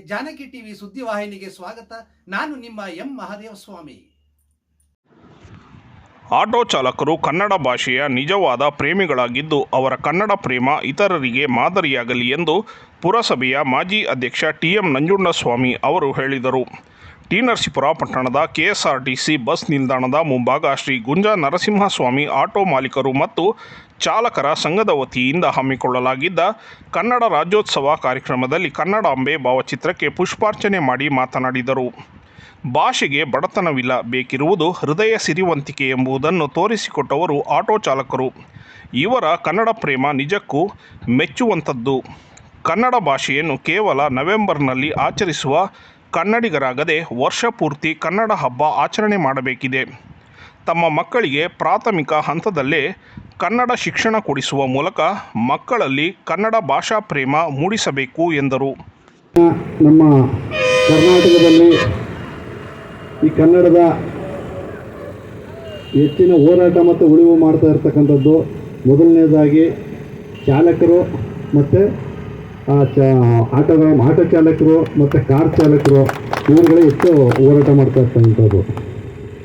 Janaki TV ಸುದ್ದಿವಾಹಿನಿಗೆ ಸ್ವಾಗತ. ನಾನು ನಿಮ್ಮ ಎಂ. ಮಹಾದೇವ ಸ್ವಾಮಿ. ಆಟೋ ಚಾಲಕರು ಕನ್ನಡ ಭಾಷೆಯ ನಿಜವಾದ ಪ್ರೇಮಿಗಳಾಗಿದ್ದು, ಅವರ ಕನ್ನಡ ಪ್ರೇಮ ಇತರರಿಗೆ ಮಾದರಿಯಾಗಲಿ ಎಂದು ಪುರಸಭೆಯ ಮಾಜಿ ಅಧ್ಯಕ್ಷ ಟಿ ಎಂ ನಂಜುಂಡಸ್ವಾಮಿ ಅವರು ಹೇಳಿದರು. ಟಿ ನರಸೀಪುರ ಪಟ್ಟಣದ ಕೆಎಸ್ಆರ್ಟಿಸಿ ಬಸ್ ನಿಲ್ದಾಣದ ಮುಂಭಾಗ ಶ್ರೀ ಗುಂಜ ನರಸಿಂಹಸ್ವಾಮಿ ಆಟೋ ಮಾಲೀಕರು ಮತ್ತು ಚಾಲಕರ ಸಂಘದ ವತಿಯಿಂದ ಹಮ್ಮಿಕೊಳ್ಳಲಾಗಿದ್ದ ಕನ್ನಡ ರಾಜ್ಯೋತ್ಸವ ಕಾರ್ಯಕ್ರಮದಲ್ಲಿ ಕನ್ನಡಾಂಬೆ ಭಾವಚಿತ್ರಕ್ಕೆ ಪುಷ್ಪಾರ್ಚನೆ ಮಾಡಿ ಮಾತನಾಡಿದರು. ಭಾಷೆಗೆ ಬಡತನವಿಲ್ಲ, ಬೇಕಿರುವುದು ಹೃದಯ ಸಿರಿವಂತಿಕೆ ಎಂಬುದನ್ನು ತೋರಿಸಿಕೊಟ್ಟವರು ಆಟೋ ಚಾಲಕರು. ಇವರ ಕನ್ನಡ ಪ್ರೇಮ ನಿಜಕ್ಕೂ ಮೆಚ್ಚುವಂಥದ್ದು. ಕನ್ನಡ ಭಾಷೆಯನ್ನು ಕೇವಲ ನವೆಂಬರ್ನಲ್ಲಿ ಆಚರಿಸುವ ಕನ್ನಡಿಗರಾಗದೆ ವರ್ಷ ಪೂರ್ತಿ ಕನ್ನಡ ಹಬ್ಬ ಆಚರಣೆ ಮಾಡಬೇಕಿದೆ. ತಮ್ಮ ಮಕ್ಕಳಿಗೆ ಪ್ರಾಥಮಿಕ ಹಂತದಲ್ಲೇ ಕನ್ನಡ ಶಿಕ್ಷಣ ಕೊಡಿಸುವ ಮೂಲಕ ಮಕ್ಕಳಲ್ಲಿ ಕನ್ನಡ ಭಾಷಾ ಪ್ರೇಮ ಮೂಡಿಸಬೇಕು ಎಂದರು. ನಮ್ಮ ಕರ್ನಾಟಕದಲ್ಲಿ ಈ ಕನ್ನಡದ ಹೆಚ್ಚಿನ ಹೋರಾಟ ಮತ್ತು ಉಳಿವು ಮಾಡ್ತಾ ಇರ್ತಕ್ಕಂಥದ್ದು ಮೊದಲನೇದಾಗಿ ಚಾಲಕರು ಮತ್ತು ಆಟೋಗಳ ಆಟೋ ಚಾಲಕರು ಮತ್ತು ಕಾರ್ ಚಾಲಕರು ಇವರುಗಳೇ ಹೆಚ್ಚು ಹೋರಾಟ ಮಾಡ್ತಾ ಇರ್ತಕ್ಕಂಥದ್ದು.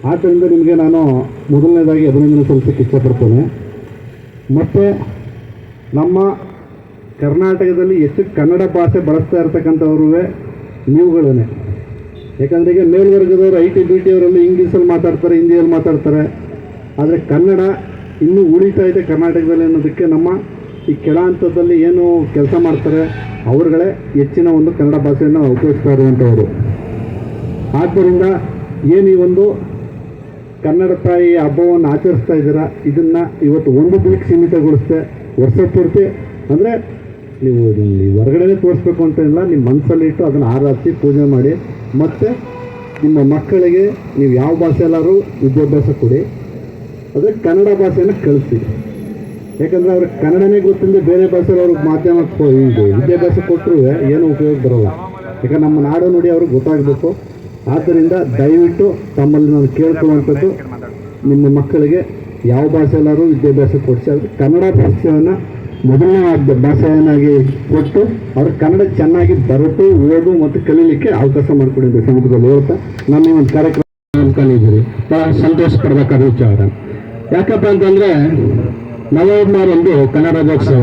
ಆದ್ದರಿಂದ ನಿಮಗೆ ನಾನು ಮೊದಲನೇದಾಗಿ ಅಭಿನಂದನೆ ಸಲ್ಲಿಸೋಕ್ಕೆ ಇಷ್ಟಪಡ್ತೇನೆ. ಮತ್ತು ನಮ್ಮ ಕರ್ನಾಟಕದಲ್ಲಿ ಹೆಚ್ಚು ಕನ್ನಡ ಭಾಷೆ ಬಳಸ್ತಾ ಇರ್ತಕ್ಕಂಥವ್ರೂ ನೀವುಗಳೇ ಯಾಕಂದರೆ ಈಗ ಮೇಲ್ವರ್ಗದವರು ಐ ಟಿ ಬಿ ಟಿ ಅವರೆಲ್ಲ ಇಂಗ್ಲೀಷಲ್ಲಿ ಮಾತಾಡ್ತಾರೆ, ಹಿಂದಿಯಲ್ಲಿ ಮಾತಾಡ್ತಾರೆ. ಆದರೆ ಕನ್ನಡ ಇನ್ನೂ ಉಳಿತಾ ಇದೆ ಕರ್ನಾಟಕದಲ್ಲಿ ಅನ್ನೋದಕ್ಕೆ ನಮ್ಮ ಈ ಕೆಳ ಹಂತದಲ್ಲಿ ಏನು ಕೆಲಸ ಮಾಡ್ತಾರೆ, ಅವ್ರುಗಳೇ ಹೆಚ್ಚಿನ ಒಂದು ಕನ್ನಡ ಭಾಷೆಯನ್ನು ಉಪಯೋಗಿಸ್ತಾ ಇರುವಂಥವರು ಆದ್ದರಿಂದ ಏನು ಈ ಒಂದು ಕನ್ನಡ ತಾಯಿ ಹಬ್ಬವನ್ನು ಆಚರಿಸ್ತಾ ಇದ್ದೀರಾ, ಇದನ್ನು ಇವತ್ತು ಒಂದು ದಿನಕ್ಕೆ ಸೀಮಿತಗೊಳಿಸ್ತೆ ವರ್ಷ ಪೂರ್ತಿ. ಅಂದರೆ ನೀವು ಹೊರಗಡೆ ತೋರಿಸ್ಬೇಕು ಅಂತ ಇಲ್ಲ, ನಿಮ್ಮ ಮನಸ್ಸಲ್ಲಿ ಇಟ್ಟು ಅದನ್ನು ಆರಾಧಿಸಿ ಪೂಜೆ ಮಾಡಿ. ಮತ್ತು ನಿಮ್ಮ ಮಕ್ಕಳಿಗೆ ನೀವು ಯಾವ ಭಾಷೆಯಲ್ಲಾದರೂ ವಿದ್ಯಾಭ್ಯಾಸ ಕೊಡಿ, ಅದೇ ಕನ್ನಡ ಭಾಷೆಯನ್ನು ಕಳಿಸಿ. ಯಾಕಂದರೆ ಅವ್ರಿಗೆ ಕನ್ನಡನೇ ಗೊತ್ತಿಲ್ಲದೆ ಬೇರೆ ಭಾಷೆಯಲ್ಲಿ ಅವ್ರಿಗೆ ಮಾಧ್ಯಮ ಇದು ವಿದ್ಯಾಭ್ಯಾಸ ಕೊಟ್ಟರು ಏನು ಉಪಯೋಗ ಬರೋಲ್ಲ. ಯಾಕಂದ್ರೆ ನಮ್ಮ ನಾಡು ನುಡಿ ಅವ್ರಿಗೆ ಗೊತ್ತಾಗಬೇಕು. ಆದ್ದರಿಂದ ದಯವಿಟ್ಟು ತಮ್ಮಲ್ಲಿ ನಾನು ಕೇಳ್ಕೊಳ್ಳುವಂಥದ್ದು ನಿಮ್ಮ ಮಕ್ಕಳಿಗೆ ಯಾವ ಭಾಷೆಯಲ್ಲಾದ್ರೂ ವಿದ್ಯಾಭ್ಯಾಸ ಕೊಡಿಸಿ. ಅವ್ರಿಗೆ ಕನ್ನಡ ಭಾಷೆಯನ್ನು ಮೊದಲನೇ ಭಾಷೆಯನ್ನಾಗಿ ಕೊಟ್ಟು ಅವ್ರಿಗೆ ಕನ್ನಡ ಚೆನ್ನಾಗಿ ಬರಟು ಓದು ಮತ್ತು ಕಲೀಲಿಕ್ಕೆ ಅವಕಾಶ ಮಾಡಿಕೊಡಿ ಸಮುದ್ರದಲ್ಲಿ ಹೇಳ್ತಾ ನಾನು ಈ ಒಂದು ಕಾರ್ಯಕ್ರಮ ಅನ್ಕೊಂಡಿದ್ದೀರಿ ಭಾಳ ಸಂತೋಷ ಪಡಬೇಕಾದ ವಿಚಾರ ಯಾಕಪ್ಪ ಅಂತಂದ್ರೆ ನವೆಂಬರ್ ಒಂದು ಕನ್ನಡ ರಾಜ್ಯೋತ್ಸವ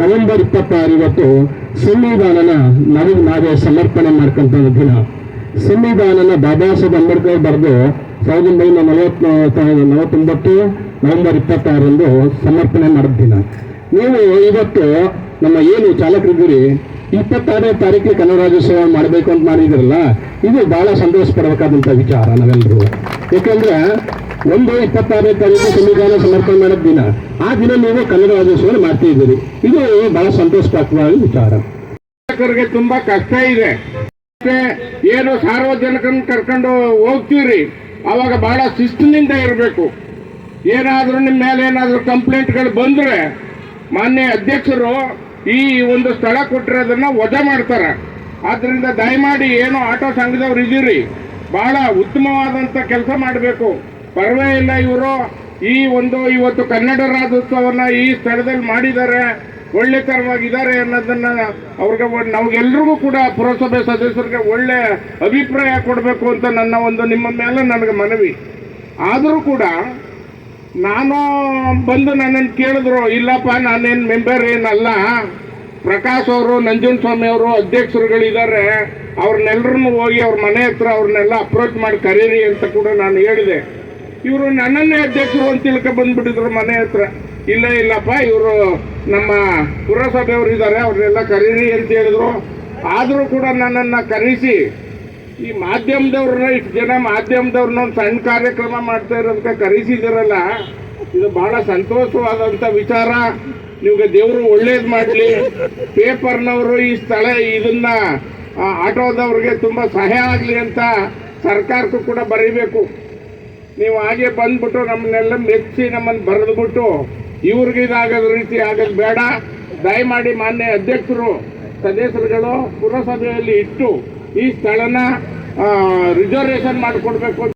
ನವೆಂಬರ್ ಇಪ್ಪತ್ತಾರು ಇವತ್ತು ಸಂವಿಧಾನನ ನಮಗೆ ನಾವೇ ಸಮರ್ಪಣೆ ಮಾಡ್ಕೊಂತ ದಿನ. ಸಂವಿಧಾನನ ಬಾಬಾ ಸಾಹೇಬ್ ಅಂಬೇಡ್ಕರ್ ಬರೆದು ಸಾವಿರದ ಒಂಬೈನೂರ ನಲವತ್ತು ನಲವತ್ತೊಂಬತ್ತು ನವೆಂಬರ್ ಇಪ್ಪತ್ತಾರರಂದು ಸಮರ್ಪಣೆ ಮಾಡಿದ ದಿನ. ನೀವು ಇವತ್ತು ನಮ್ಮ ಏನು ಚಾಲಕರಿದ್ದೀರಿ, ಇಪ್ಪತ್ತಾರನೇ ತಾರೀಕಿಗೆ ಕನ್ನಡ ಮಾಡಬೇಕು ಅಂತ ಮಾಡಿದಿರಲ್ಲ ಇದು ಬಹಳ ಸಂತೋಷ ಪಡಬೇಕಾದಂಥ ವಿಚಾರ ನಾವೆಲ್ಲರೂ ಯಾಕಂದ್ರೆ ಒಂದು ಇಪ್ಪತ್ತಾರನೇ ತಾರೀಕು ಸಂವಿಧಾನ ಸಮರ್ಪಣೆ ಮಾಡಿದ ದಿನ. ಆ ದಿನ ನೀವು ಕನ್ನಡ ರಾಜ್ಯೋತ್ಸವ ಮಾಡ್ತಾ ಇದ್ದೀರಿ. ಇದು ಬಹಳ ಸಂತೋಷಪಾತ್ರವಾದ ವಿಚಾರ. ಶಿಕ್ಷಕರಿಗೆ ತುಂಬಾ ಕಷ್ಟ ಇದೆ. ಮತ್ತೆ ಏನು ಸಾರ್ವಜನಿಕರನ್ನ ಕರ್ಕೊಂಡು ಹೋಗ್ತೀರಿ? ಅವಾಗ ಬಹಳ ಶಿಸ್ತಿನಿಂದ ಇರಬೇಕು. ಏನಾದರೂ ನಿಮ್ಮ ಮೇಲೆ ಏನಾದರೂ ಕಂಪ್ಲೇಂಟ್ಗಳು ಬಂದ್ರೆ ಮಾನ್ಯ ಅಧ್ಯಕ್ಷರು ಈ ಒಂದು ಸ್ಥಳ ಕೊಟ್ಟಿರೋದನ್ನ ವಜಾ ಮಾಡ್ತಾರೆ. ಆದ್ದರಿಂದ ದಯಮಾಡಿ ಏನು ಆಟೋ ಸಂಘದವ್ರು ಇದ್ದೀರಿ? ಬಹಳ ಉತ್ತಮವಾದಂತ ಕೆಲಸ ಮಾಡಬೇಕು. ಪರವೇ ಇಲ್ಲ ಇವರು ಈ ಒಂದು ಇವತ್ತು ಕನ್ನಡ ರಾಜ್ಯೋತ್ಸವನ ಈ ಸ್ಥಳದಲ್ಲಿ ಮಾಡಿದ್ದಾರೆ ಒಳ್ಳೆತನವಾಗಿದ್ದಾರೆ ಅನ್ನೋದನ್ನ ಅವ್ರಿಗೆ ನಮ್ಗೆಲ್ರಿಗೂ ಕೂಡ ಪುರಸಭೆ ಸದಸ್ಯರಿಗೆ ಒಳ್ಳೆ ಅಭಿಪ್ರಾಯ ಕೊಡಬೇಕು ಅಂತ ನನ್ನ ಒಂದು, ನಿಮ್ಮ ಮೇಲೆ ನನಗೆ ಮನವಿ. ಆದರೂ ಕೂಡ ನಾನು ಬಂದು ನನ್ನನ್ನು ಕೇಳಿದ್ರು, ಇಲ್ಲಪ್ಪ, ನಾನೇನು ಮೆಂಬರ್ ಏನಲ್ಲ. ಪ್ರಕಾಶ್ ಅವರು ನಂಜುನ್ ಸ್ವಾಮಿ ಅವರು ಅಧ್ಯಕ್ಷರುಗಳಿದ್ದಾರೆ. ಅವ್ರನ್ನೆಲ್ಲರನ್ನು ಹೋಗಿ ಅವ್ರ ಮನೆ ಹತ್ರ ಅವ್ರನ್ನೆಲ್ಲ ಅಪ್ರೋಚ್ ಮಾಡಿ ಕರೀರಿ ಅಂತ ಕೂಡ ನಾನು ಹೇಳಿದೆ. ಇವರು ನನ್ನನ್ನೇ ಅಧ್ಯಕ್ಷರು ಅಂತ ತಿಳ್ಕೊ ಬಂದ್ಬಿಟ್ಟಿದ್ರು ಮನೆ ಹತ್ರ. ಇಲ್ಲ, ಇಲ್ಲಪ್ಪ, ಇವರು ನಮ್ಮ ಪುರಸಭೆಯವರು ಇದ್ದಾರೆ ಅವ್ರನ್ನೆಲ್ಲ ಕರೀರಿ ಅಂತ ಹೇಳಿದ್ರು. ಆದರೂ ಕೂಡ ನನ್ನನ್ನು ಕರೆಸಿ, ಈ ಮಾಧ್ಯಮದವ್ರನ್ನ, ಇಷ್ಟು ಜನ ಮಾಧ್ಯಮದವ್ರನ್ನ ಒಂದು ಸಣ್ಣ ಕಾರ್ಯಕ್ರಮ ಮಾಡ್ತಾ ಇರೋದಕ್ಕೆ ಕರೆಸಿದಿರಲ್ಲ ಇದು ಬಹಳ ಸಂತೋಷವಾದಂಥ ವಿಚಾರ. ನಿಮಗೆ ದೇವರು ಒಳ್ಳೇದು ಮಾಡಲಿ. ಪೇಪರ್ನವರು ಈ ಸ್ಥಳ, ಇದನ್ನ ಆಟೋದವ್ರಿಗೆ ತುಂಬ ಸಹಾಯ ಆಗಲಿ ಅಂತ ಸರ್ಕಾರಕ್ಕೂ ಕೂಡ ಬರೀಬೇಕು. ನೀವು ಹಾಗೆ ಬಂದ್ಬಿಟ್ಟು ನಮ್ಮನ್ನೆಲ್ಲ ಮೆಚ್ಚಿ ನಮ್ಮನ್ನು ಬರೆದ್ಬಿಟ್ಟು ಇವ್ರಿಗೆ ಇದಾಗದ ರೀತಿ ಆಗೋದು ಬೇಡ. ದಯಮಾಡಿ ಮಾನ್ಯ ಅಧ್ಯಕ್ಷರು, ಸದಸ್ಯರುಗಳು ಪುರಸಭೆಯಲ್ಲಿ ಇಟ್ಟು ಈ ಸ್ಥಳನ ರಿಸರ್ವೇಷನ್ ಮಾಡಿಕೊಡ್ಬೇಕು